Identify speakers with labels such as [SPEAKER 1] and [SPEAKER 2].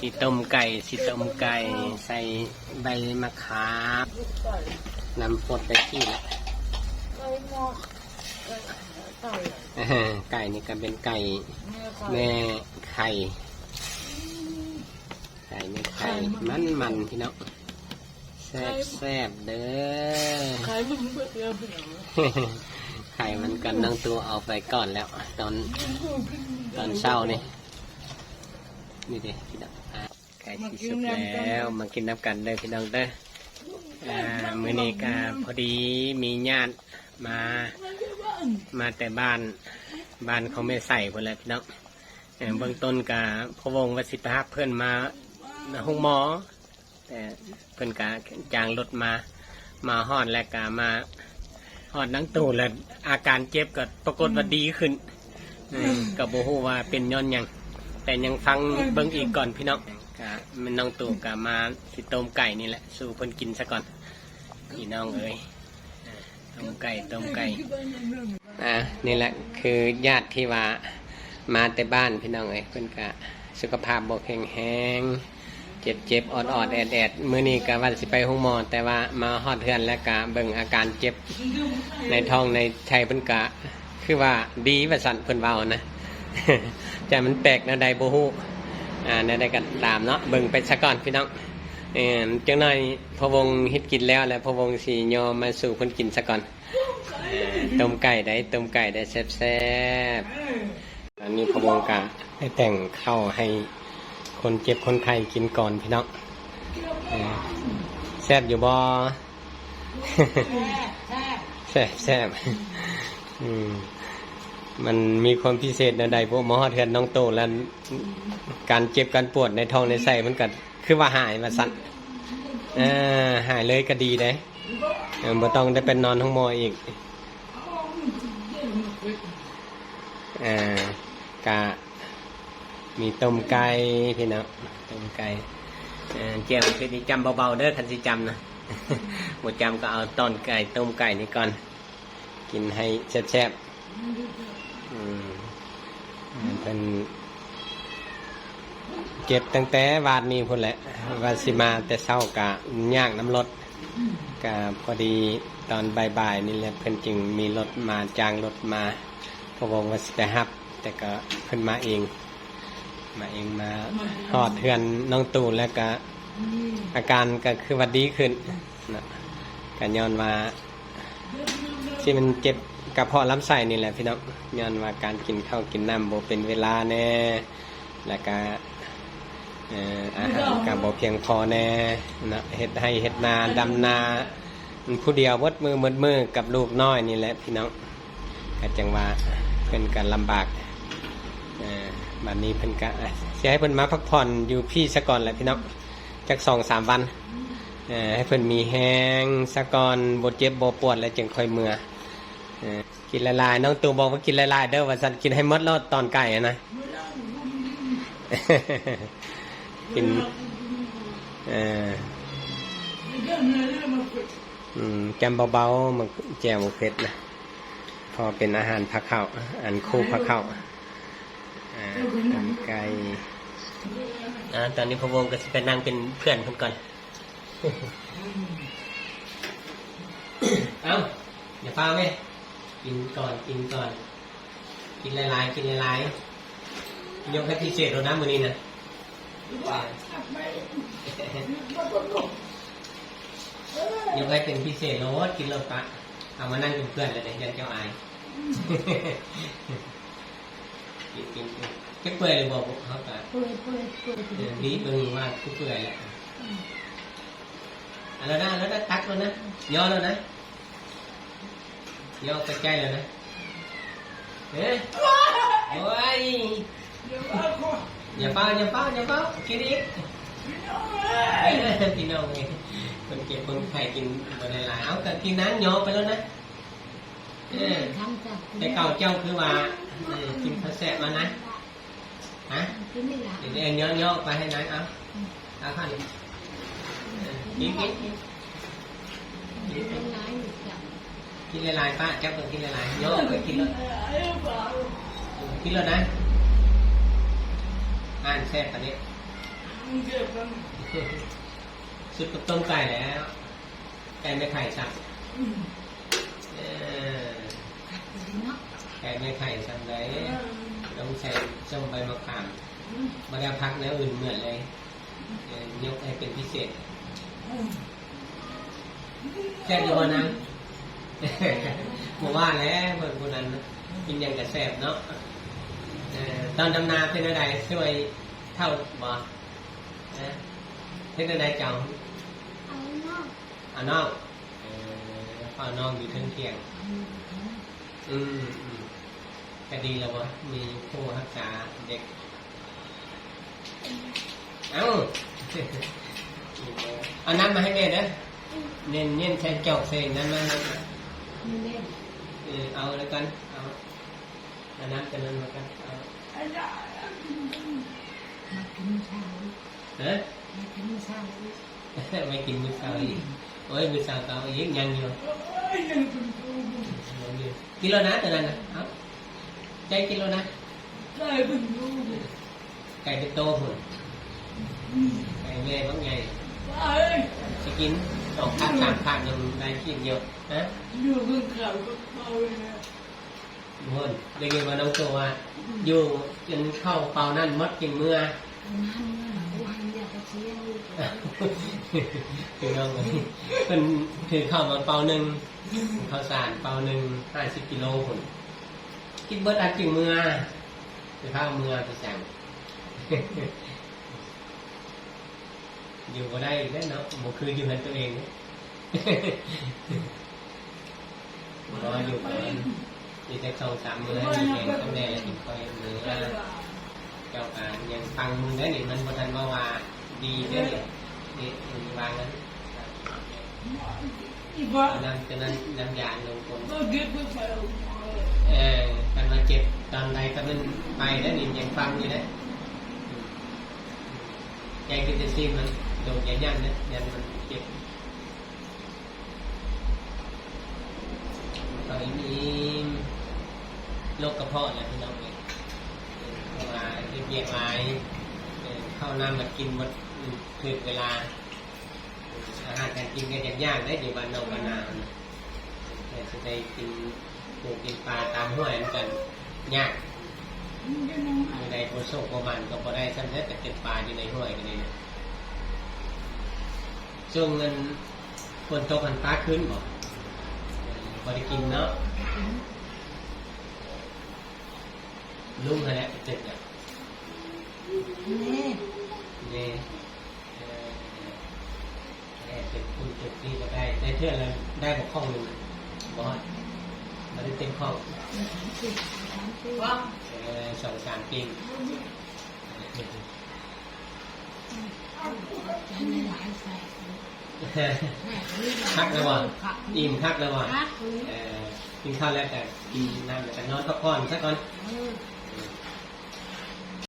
[SPEAKER 1] สีต้มไก่สีต้มไก่ ใส่ใบมะขามนำปดไปขี้ละ
[SPEAKER 2] ไก่ไก่
[SPEAKER 1] อ่าไก่นี่ก็เป็นไก่
[SPEAKER 2] แม่ไข่
[SPEAKER 1] ไก่แม่ไข่มันมันพี่น้องแซ่บแซ่บเด้อ
[SPEAKER 2] ไข่มันเบื่อ
[SPEAKER 1] ไข่มันกันน้องตัวเอาไปก่อนแล้ว ตอนตอนเช้านี่นี่เด้พี่น้อง สุกแล้วมากินน้ำกันเด้พี่น้องเด้ออ่ามื้อนี้ก็พอดีมีญาติมา มาแต่บ้านบ้านเขาไม่ใส่คนแหละพี่น้องเอ่อเบื้องต้นกับพะวงวสิทธาเพื่อนมาห้องหมอ แต่เพื่อนกะจางรถมา มาฮอดและกะมาหอดหนังตูแล้วอาการเจ็บก็ปรากฏว่าดีขึ้นเออกับโบฮูว่าเป็นย้อนหยังแต่ยังฟังเบิ่งอีกก่อนพี่น้อง กะมันน้องตู่กะมาสิต้มไก่นี่แหละ สู่เพิ่นกินซะก่อนพี่น้องเอ้ยต้มไก่ต้มไก่อะนี่แหละคือญาติที่ว่ามาแต่บ้านพี่น้องเอ้ยเพิ่นกะสุขภาพบ่แข็งแรงเจ็บเจ็บๆอดอดๆแอดแอดมื้อนี้กะว่าสิไปห้องหมอแต่ว่ามาฮอดเทือนแล้วกะเบิ่งอาการเจ็บในท้องในชัยเพิ่นกะ คือว่าดีว่าสั่นเพิ่นเว้านะแต่มันแปลกนะใดบ่ฮู้ อ่าแนวใดกันตามเนาะเบิ่งไปซะก่อนพี่น้องเออจังหน่อยพะวงเฮ็ดกินแล้วแล้วพะวงสิยอมมาสู่เพิ่นกินซะก่อนเออต้มไก่ได้ต้มไก่ได้แซ่บๆอันนี้พะวงกะได้แต่งข้าวให้คนเจ็บคนไข้กินก่อนพี่น้องเออแซ่บอยู่บ่แซ่บแซ่บอืม มันมีความพิเศษในใดพวกมอเทือนน้องโตแล้วการเจ็บการปวดในท้องในไส้มันก็คือว่าหายมาสั่นหายเลยก็ดีเด้เออบ่ต้องได้เป็นนอนห้องมออีกอ่ากะมีต้มไก่พี่น้องต้มไก่เจียวคือจำเบาๆเด้อคันสิจำนะหมดจำก็เอาตอนไก่ต้มไก่นี่ก่อน กินให้แซ่บๆ เป็นเก็บตั้งแต่วาดนี้พุ่นแหละวาสิมาแต่เช้ากะย่างน้ำรถกะพอดีตอนบ่ายๆนี่แหละเพิ่นจึงมีรถมาจ้างรถมาพวงว่าสิไปฮับ แต่ก็เพิ่นมาเอง มาเองมาหอดเทือนน้องตู่แล้วก็อาการก็คือว่าดีขึ้นนะกันย้อนว่าที่มันเจ็บ ระเพาะลำไส้นี่แหละพี่น้องย้อนว่าการกินข้าวกินน้ำโบเป็นเวลาแน่แล้วก็อาหารกับโบเพียงพอแน่นะเฮ็ดให้เฮ็ดนาดำนาผู้เดียววดมือมืดมือกับลูกน้อยนี่แหละพี่น้องก็จังว่าเพิ่นกันลำบากเอ่อบัดนี้เพิ่นก็อะให้เพิ่นมาพักผ่อนอยู่พี่ซะก่อนแหละพี่น้องจักสองสามวันให้เพิ่นมีแห้งสะก่อนบดเจ็บบปวดแล้วจึงค่อยเมื่อ กินละลายน้องตูบอกว่ากินละลายเด้อว่าสันกินให้มดแล้วตอนไก่อะนะกินเอ่ออืมแกมเบาๆมันแจ่วเผ็ดนะพอเป็นอาหารพักเข้าอันคู่พักเข้าอ่าทำไก่อ่าตอนนี้พะวงก็จะไปนั่งเป็นเพื่อนเพิ่นก่อน เอาอย่าฟ้าไหม กินก่อนกินก่อน กินหลายๆ กินหลายๆยกให้พิเศษแล้วนะมื้อนี้นะยกให้เป็นพิเศษโลดกินโลดปะเอามานั่งเป็นเพื่อนเลยเนี่ยยันเจ้าอายกินกินกินแค่เปื่อยเลยบอกเขาตา
[SPEAKER 2] เปื่อยเปื่อยเปื่อย
[SPEAKER 1] เดี๋ยวนี้เบิ่งว่าผู้เปื่อยแหละอะแล้วนะแล้วนะตักแล้วนะย่อแล้วนะ ย่อใกล้ๆแล้วนะเฮ้ยโอ้ยอย่าเป้าอย่าเป้าอย่าเป้ากินอีกเอ้ยพี่น้องไงคนเก็บคนไข่กินบนหลายๆเอาแต่กินน้ำย่อไปแล้วนะเออ
[SPEAKER 2] ทำจาก
[SPEAKER 1] แต่เก่าเจ้าคือว่าเออกินข้าวแซ่บมานะฮะ
[SPEAKER 2] กินไม่ละ
[SPEAKER 1] เดี๋ยวเองย่อย่อไปให้นายเอาเอาข้าวนี่กินกินกิน
[SPEAKER 2] กินห
[SPEAKER 1] ลายป้าจับตัวกินหลายๆย่อไปกินแล้วกินแล้วนะอ่านแซ่บตอนนี้
[SPEAKER 2] เก็บกัน
[SPEAKER 1] สุดกับต้มไก่แล้วไก่ไม่ไข่สับเออไก่ไม่ไข่สับเลยต้องใส่ส้มใบมะขามมาแล้วพักแล้วอื่นเหมือนเลยยกให้เป็นพิเศษแซ่บอยู่วันนั้ นบอกว่าแล้วเมื่อคนนั้นกินอย่างกระแซบเนาะเอ่อตอนดำนาเป็นอะไรช่วยเท่าบ่นะเป็นอะไรเจ้า
[SPEAKER 2] เอาเนาะ
[SPEAKER 1] อ่านอกเออพ่อนอกอยู่เทิงเทียงอืมอืมก็ดีแล้ววะมีผู้รักษาเด็ก เอ้าเอาน้ำมาให้แม่เด้อเน้นเน้นใช้จอกเซนนั้น มานั้นเออเอาแล้วกัน เอาเอาน้ำกันนั้นมากันเอา
[SPEAKER 2] อาจารย์
[SPEAKER 1] เฮ้ยไม่กินมื้อเช้าอีกโอ้ยมื้อเช้าก็เอาอีกยังอยู่
[SPEAKER 2] เอ้ยยังเป็นกู
[SPEAKER 1] ยังอยู่กินแล้วนะตัวนั้นนะเอาใจกินแล้วนะ
[SPEAKER 2] ได้เป็นกู
[SPEAKER 1] ไก่เป็นโตหุ่นไก่แม่บ้างไง
[SPEAKER 2] ได้
[SPEAKER 1] จะกิน สองพันสามพันยังได้กินเยอะนะ
[SPEAKER 2] อยู่บนเขาก็เอาเลยนะ
[SPEAKER 1] หุ่นเรียกว่าน้องตัวว่าอยู่จนเข้าเป่านั่นมดกินเมื่อคือน้องเป็นคือเข้ามาเป่าหนึ่งข้าวสารเป่าหนึ่งห้าสิบกิโลหุ่นกินเบิดอันกินเมื่อไปข้าวเมื่อไปสั่ง อยู่ก็ได้ได้เนาะบ่คืออยู่กันตัวเองรออยู่ก่อนอีกสักสองสามมือให้มีแกงต้มแดงแล้วกินค่อยมื้อเจ้าการยังฟังมึงได้นี่มันบ่ทันว่าว่าดีเด้อนี่มึงวางนั้น
[SPEAKER 2] อีบ้า
[SPEAKER 1] เอาน้ำจะนั้นน้ำยาลงคน
[SPEAKER 2] เก็บไปใส่
[SPEAKER 1] เออกันมาเจ็บตอนใดก็มันไปแล้วนี่ยังฟังอยู่นะใจก็จะซีมัน โดนยันยันนะยันมันเจ็บตอนนี้มีโรคกระเพาะแหละพี่น้องเลยเข้ามาเรียกๆหลายเออเข้าน้ำมากินหมดอืมถึงเวลา อาหารการกินก็ยากได้อยู่บ้านนอกบ้านนาแต่จะได้กินปลูกกินปลาตามห้วยมันกันยากอยู่ในโพโซโปมันก็พอได้ซ้ำแต่แต่เป็นปลาอยู่ในห้วยกันเลย ช่วงเงินฝนตกมันปลาขึ้นบ่พอได้กินเนาะลุงเขาเนี่ยเจ็บอะนี่เอ่อแอบเป็นคุณจุดนี้ก็ได้ได้เพื่อนเลยได้บอกข้องหนึ่งบอสมันได้เต็มข้อง
[SPEAKER 2] ว่า
[SPEAKER 1] เออสองสามปี พักแล้วว่ะอิ่มพักแล้วว่ะเออกินข้าวแล้วแต่กินน้ำแล้วแต่นอนพักผ่อนสักก่อน